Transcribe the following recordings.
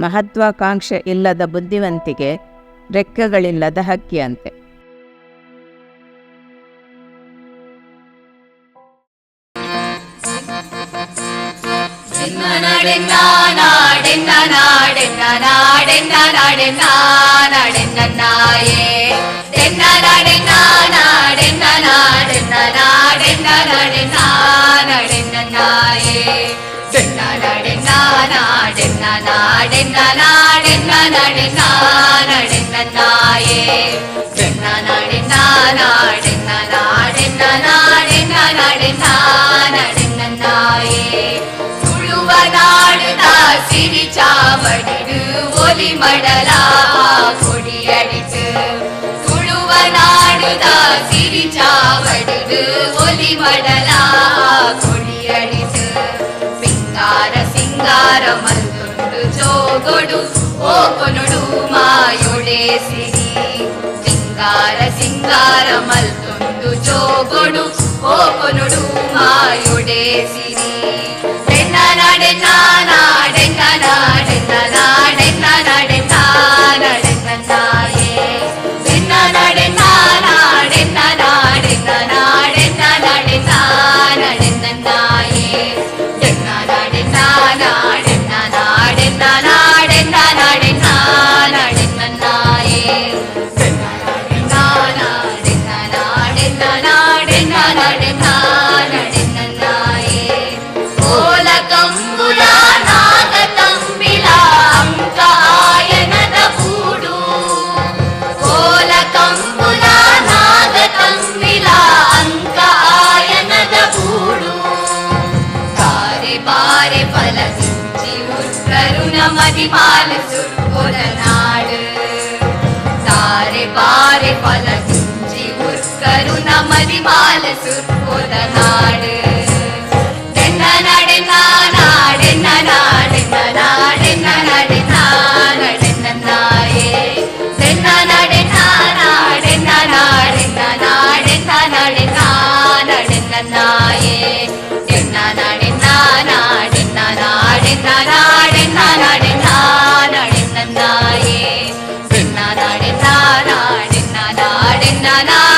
ಮಹತ್ವಾಕಾಂಕ್ಷೆ ಇಲ್ಲದ ಬುದ್ಧಿವಂತಿಗೆ ರೆಕ್ಕೆಗಳಿಲ್ಲದ ಹಕ್ಕಿಯಂತೆ. நாடென்ன நாடென்ன நடென்ன நடென்ன தாயே சென்ன நடென்ன நாடென்ன நாடென்ன நாடென்ன நடென்ன நடென்ன தாயே சுழுவ நாடுதா சிரிச்சாவடிடு ஒலி மடலா கொடியடித்து சுழுவ நாடுதா சிரிச்சாவடிடு ஒலி மடலா கொடியடித்து சிங்கார சிங்காரமல் జోడు జోగొడు ఓకొనుడు మాయుడేసిరి సింగార సింగార మల్తుండు జోగొడు ఓకొనుడు మాయుడేసిరి నిన్న నడినా மதி பால சுற்புல நாடு. சாரே பாரே பல சுஞ்சி உற்கருண மதி பால சுற்புல நாடு. ನಾಡೆನ್ನ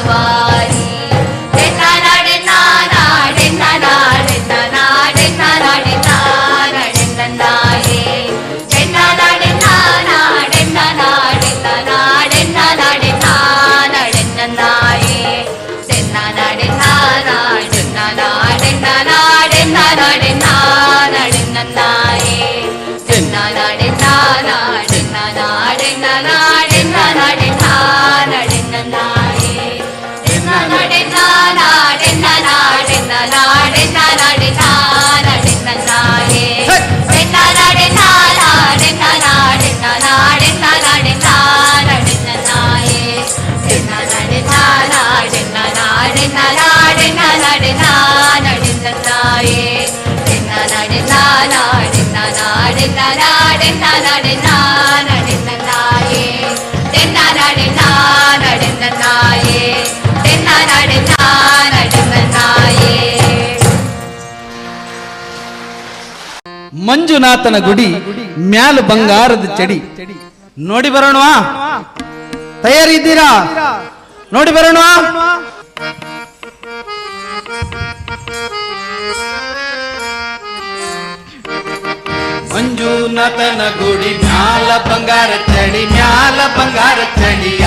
Sabah ಮಂಜುನಾಥನ ಗುಡಿ ಮ್ಯಾಲ ಬಂಗಾರದ ಚಡಿ. ನೋಡಿ ಬರೋಣವಾ. ತಯಾರಿದ್ದೀರಾ? ನೋಡಿ ಬರೋಣವಾ. ಮಂಜುನಾಥನ ಗುಡಿ ಮ್ಯಾಲ ಬಂಗಾರ ಚಡಿ, ಮ್ಯಾಲ ಬಂಗಾರ ಚಡಿಯ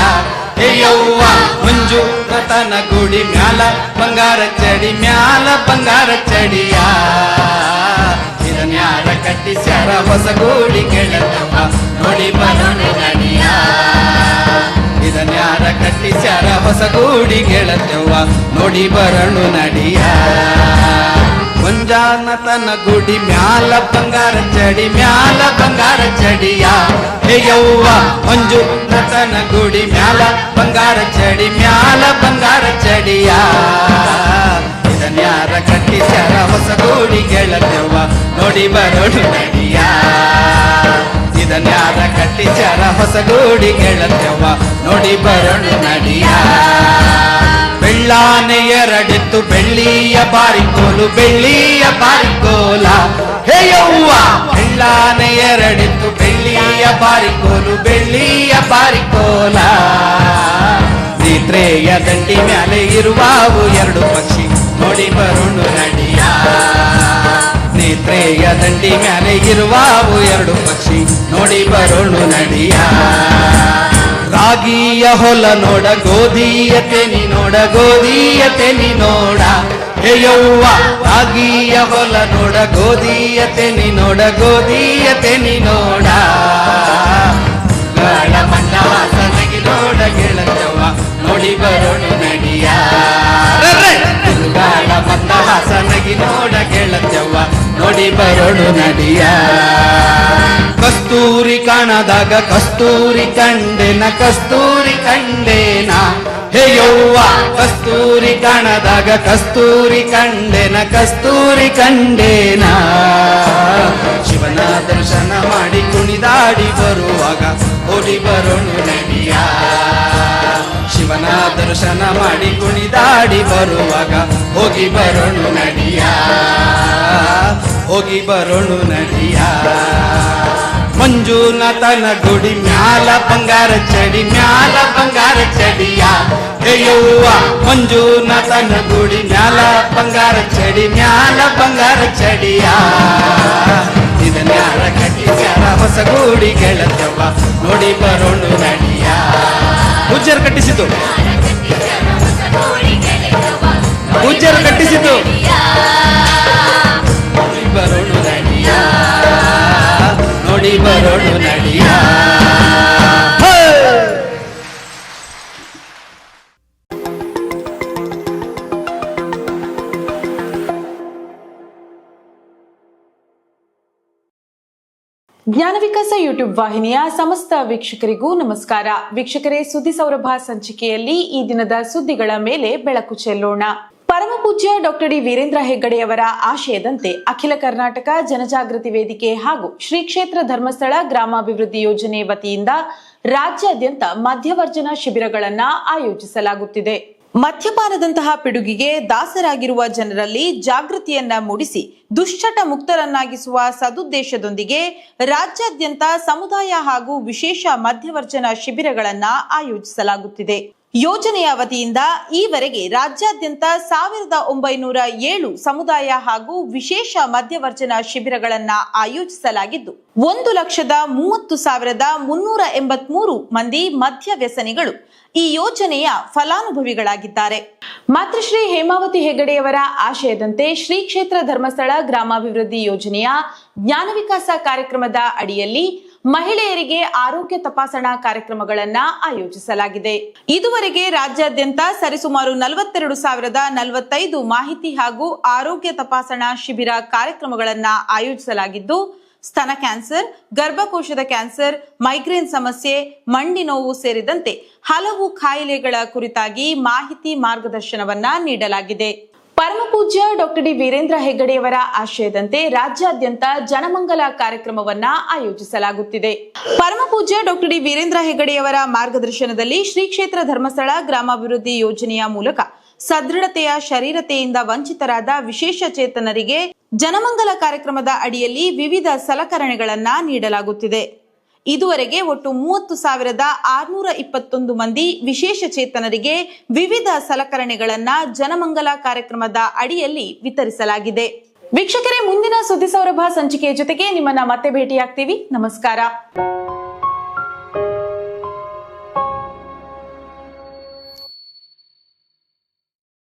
ಏಯವ್ವ ಕತನ ಗುಡಿ ಮ್ಯಾಲ, ಬಂಗಾರ ಚಡಿ ಮ್ಯಾಲ, ಬಂಗಾರ ಚಡಿಯ. ಇದನ್ಯಾರ ಕಟ್ಟಿಸ್ಯಾರ ಹೊಸ ಗೂಡಿ ಕೆಳತವ ನೋಡಿ ಬರೋಣ ನಡಿಯ ಕಟ್ಟಿಸ್ಯಾರ ಹೊಸಗೂಡಿ ಗೆಳತ್ಯವ್ವ ನೋಡಿ ಬರಣು ನಡಿಯ. ಮುಂಜಾನತನ ಗುಡಿ ಮ್ಯಾಲ ಬಂಗಾರ ಚಡಿ, ಮ್ಯಾಲ ಬಂಗಾರ ಚಡಿಯ. ಹೇಯವ್ವ ಮಂಜು ನತನ ಗುಡಿ ಮ್ಯಾಲ ಬಂಗಾರ ಚಡಿ, ಮ್ಯಾಲ ಬಂಗಾರ ಚಡಿಯ. ಇದನ್ಯಾರ ಕಟ್ಟಿಸ್ಯಾರ ಹೊಸಗೂಡಿ ಗೆಳತ್ಯವ್ವ ನೋಡಿ ಬರಣು ನಡಿಯ. ಇದನ್ಯಾರ ಹೊಸ ಹೊಸಗೂಡಿ ಗೆಳತ್ಯವ್ವ ನೋಡಿ ಬರೋಡು ನಡಿಯ. ಬೆಳ್ಳಾನೆ ಎರಡಿತ್ತು ಬೆಳ್ಳಿಯ ಬಾರಿಕೋಲು, ಬೆಳ್ಳಿಯ ಬಾರಿಕೋಲ. ಹೇ ಯವ್ವ ಬೆಳ್ಳಾನೆ ಎರಡಿತ್ತು ಬೆಳ್ಳಿಯ ಬಾರಿಕೋಲು, ಬೆಳ್ಳಿಯ ಬಾರಿಕೋಲ. ನೇತ್ರೆಯ ದಂಡಿ ಮ್ಯಾಲೆ ಇರುವಾವು ಎರಡು ಪಕ್ಷಿ. ನೋಡಿ ಬರುಣು ನಡಿಯ. ನೇತ್ರೆಯ ದಂಡಿ ಮ್ಯಾಲೆ ಇರುವಾವು ಎರಡು ಪಕ್ಷಿ. ನೋಡಿ ಬರೋಣ ನಡಿಯ. ರಾಗಿಯ ಹೊಲ ನೋಡ, ಗೋಧಿಯ ತೆನಿ ನೋಡ, ಗೋಧಿಯ ತೆನಿ ನೋಡ. ಹೇಯವ್ವ, ರಾಗಿಯ ಹೊಲ ನೋಡ, ಗೋಧಿಯ ತೆನಿ ನೋಡ, ಗೋಧಿಯ ತೆನಿ ನೋಡ. ನೋಡ ಗೆಳತವ್ವ ನೋಡಿ ಬರೋಣ ನಡಿಯ. ಗಾಳ ಮಣ್ಣ ಹಾಸನಗಿ ನೋಡ ಗೆಳತವ್ವ ನೋಡಿ ಬರೋಣ ನಡಿಯ. ಕಸ್ತೂರಿ ಕಾಣದಾಗ ಕಸ್ತೂರಿ ಕಂಡೆನ ಕಸ್ತೂರಿ ಕಂಡೇನ. ಹೇ ಯವ್ವ ಕಸ್ತೂರಿ ಕಾಣದಾಗ ಕಸ್ತೂರಿ ಕಂಡೆನ ಕಸ್ತೂರಿ ಕಂಡೇನ. ಶಿವನ ದರ್ಶನ ಮಾಡಿ ಕುಣಿದಾಡಿ ಬರುವಾಗ ಓಡಿ ಬರೋಣು ನಡಿಯ ಶಿವನ ದರ್ಶನ ಮಾಡಿ ಕುಣಿದಾಡಿ ಬರುವಾಗ ಹೋಗಿ ಬರೋಣ ನಡಿಯ ಹೋಗಿ ಬರೋಣು ನಡಿಯ ಮಂಜುನಾಥನ ಗುಡಿ ಮ್ಯಾಲ ಬಂಗಾರ ಚಡಿ, ಮ್ಯಾಲ ಬಂಗಾರ ಚಡಿಯ. ಹೇಯವ್ವ ಮಂಜುನಾಥನ ಗುಡಿ ಮ್ಯಾಲ ಬಂಗಾರ ಚಡಿ, ಮ್ಯಾಲ ಬಂಗಾರ ಚಡಿಯ. ಇದನ್ಯಾರ ಕಟ್ಟಿಸ್ಯಾರ ಹೊಸ ಗೂಡಿ ಗೆಳತವ್ವ ನೋಡಿ ಬರೋಣ ನಡಿಯ. ಪೂಜ್ಯರು ಕಟ್ಟಿಸಿತು ಪೂಜ್ಯರು ಕಟ್ಟಿಸಿತು ನೋಡಿ ಬರೋಣ ನಡಿಯ. ನೋಡಿ ಬರೋಣ ನಡಿಯ. ಜ್ಞಾನ ವಿಕಾಸ ಯೂಟ್ಯೂಬ್ ವಾಹಿನಿಯ ಸಮಸ್ತ ವೀಕ್ಷಕರಿಗೂ ನಮಸ್ಕಾರ. ವೀಕ್ಷಕರೇ, ಸುದ್ದಿ ಸೌರಭ ಸಂಚಿಕೆಯಲ್ಲಿ ಈ ದಿನದ ಸುದ್ದಿಗಳ ಮೇಲೆ ಬೆಳಕು ಚೆಲ್ಲೋಣ. ಪರಮಪೂಜ್ಯ ಡಾಕ್ಟರ್ ಡಿ ವೀರೇಂದ್ರ ಹೆಗ್ಗಡೆಯವರ ಆಶಯದಂತೆ ಅಖಿಲ ಕರ್ನಾಟಕ ಜನಜಾಗೃತಿ ವೇದಿಕೆ ಹಾಗೂ ಶ್ರೀ ಕ್ಷೇತ್ರ ಧರ್ಮಸ್ಥಳ ಗ್ರಾಮಾಭಿವೃದ್ಧಿ ಯೋಜನೆ ವತಿಯಿಂದ ರಾಜ್ಯಾದ್ಯಂತ ಮಧ್ಯವರ್ಜನ ಶಿಬಿರಗಳನ್ನು ಆಯೋಜಿಸಲಾಗುತ್ತಿದೆ. ಮದ್ಯಪಾನದಂತಹ ಪಿಡುಗಿಗೆ ದಾಸರಾಗಿರುವ ಜನರಲ್ಲಿ ಜಾಗೃತಿಯನ್ನ ಮೂಡಿಸಿ ದುಶ್ಚಟ ಮುಕ್ತರನ್ನಾಗಿಸುವ ಸದುದ್ದೇಶದೊಂದಿಗೆ ರಾಜ್ಯಾದ್ಯಂತ ಸಮುದಾಯ ಹಾಗೂ ವಿಶೇಷ ಮಧ್ಯವರ್ಜನ ಶಿಬಿರಗಳನ್ನ ಆಯೋಜಿಸಲಾಗುತ್ತಿದೆ. ಯೋಜನೆಯ ವತಿಯಿಂದ ಈವರೆಗೆ ರಾಜ್ಯಾದ್ಯಂತ ಸಾವಿರದ ಒಂಬೈನೂರ ಏಳು ಸಮುದಾಯ ಹಾಗೂ ವಿಶೇಷ ಮಧ್ಯವರ್ಜನ ಶಿಬಿರಗಳನ್ನ ಆಯೋಜಿಸಲಾಗಿದ್ದು, ಒಂದು ಲಕ್ಷದ ಮೂವತ್ತು ಸಾವಿರದ ಮುನ್ನೂರ ಎಂಬತ್ಮೂರು ಮಂದಿ ಮದ್ಯ ವ್ಯಸನಿಗಳು ಈ ಯೋಜನೆಯ ಫಲಾನುಭವಿಗಳಾಗಿದ್ದಾರೆ. ಮಾತೃಶ್ರೀ ಹೇಮಾವತಿ ಹೆಗಡೆಯವರ ಆಶಯದಂತೆ ಶ್ರೀ ಕ್ಷೇತ್ರ ಧರ್ಮಸ್ಥಳ ಗ್ರಾಮಾಭಿವೃದ್ಧಿ ಯೋಜನೆಯ ಜ್ಞಾನ ವಿಕಾಸ ಕಾರ್ಯಕ್ರಮದ ಅಡಿಯಲ್ಲಿ ಮಹಿಳೆಯರಿಗೆ ಆರೋಗ್ಯ ತಪಾಸಣಾ ಕಾರ್ಯಕ್ರಮಗಳನ್ನ ಆಯೋಜಿಸಲಾಗಿದೆ. ಇದುವರೆಗೆ ರಾಜ್ಯಾದ್ಯಂತ ಸರಿಸುಮಾರು ನಲವತ್ತೆರಡು ಸಾವಿರದ ನಲವತ್ತೈದು ಮಾಹಿತಿ ಹಾಗೂ ಆರೋಗ್ಯ ತಪಾಸಣಾ ಶಿಬಿರ ಕಾರ್ಯಕ್ರಮಗಳನ್ನು ಆಯೋಜಿಸಲಾಗಿದ್ದು ಸ್ತನ ಕ್ಯಾನ್ಸರ್, ಗರ್ಭಕೋಶದ ಕ್ಯಾನ್ಸರ್, ಮೈಗ್ರೇನ್ ಸಮಸ್ಯೆ, ಮಂಡಿ ನೋವು ಸೇರಿದಂತೆ ಹಲವು ಕಾಯಿಲೆಗಳ ಕುರಿತಾಗಿ ಮಾಹಿತಿ ಮಾರ್ಗದರ್ಶನವನ್ನ ನೀಡಲಾಗಿದೆ. ಪರಮಪೂಜ್ಯ ಡಾಕ್ಟರ್ ಡಿ ವೀರೇಂದ್ರ ಹೆಗ್ಗಡೆಯವರ ಆಶಯದಂತೆ ರಾಜ್ಯಾದ್ಯಂತ ಜನಮಂಗಲ ಕಾರ್ಯಕ್ರಮವನ್ನ ಆಯೋಜಿಸಲಾಗುತ್ತಿದೆ. ಪರಮಪೂಜ್ಯ ಡಾಕ್ಟರ್ ಡಿ ವೀರೇಂದ್ರ ಹೆಗ್ಗಡೆಯವರ ಮಾರ್ಗದರ್ಶನದಲ್ಲಿ ಶ್ರೀ ಕ್ಷೇತ್ರ ಧರ್ಮಸ್ಥಳ ಗ್ರಾಮಾಭಿವೃದ್ಧಿ ಯೋಜನೆಯ ಮೂಲಕ ಸದೃಢತೆಯ ಶರೀರತೆಯಿಂದ ವಂಚಿತರಾದ ವಿಶೇಷ ಚೇತನರಿಗೆ ಜನಮಂಗಲ ಕಾರ್ಯಕ್ರಮದ ಅಡಿಯಲ್ಲಿ ವಿವಿಧ ಸಲಕರಣೆಗಳನ್ನು ನೀಡಲಾಗುತ್ತಿದೆ. ಇದುವರೆಗೆ ಒಟ್ಟು ಮೂವತ್ತು ಸಾವಿರದ ಆರ್ನೂರ ಇಪ್ಪತ್ತೊಂದು ಮಂದಿ ವಿಶೇಷ ಚೇತನರಿಗೆ ವಿವಿಧ ಸಲಕರಣೆಗಳನ್ನ ಜನಮಂಗಲ ಕಾರ್ಯಕ್ರಮದ ಅಡಿಯಲ್ಲಿ ವಿತರಿಸಲಾಗಿದೆ. ವೀಕ್ಷಕರೇ, ಮುಂದಿನ ಸುದ್ದಿ ಸೌರಭ ಸಂಚಿಕೆಯ ಜೊತೆಗೆ ನಿಮ್ಮನ್ನ ಮತ್ತೆ ಭೇಟಿಯಾಗ್ತೀವಿ. ನಮಸ್ಕಾರ.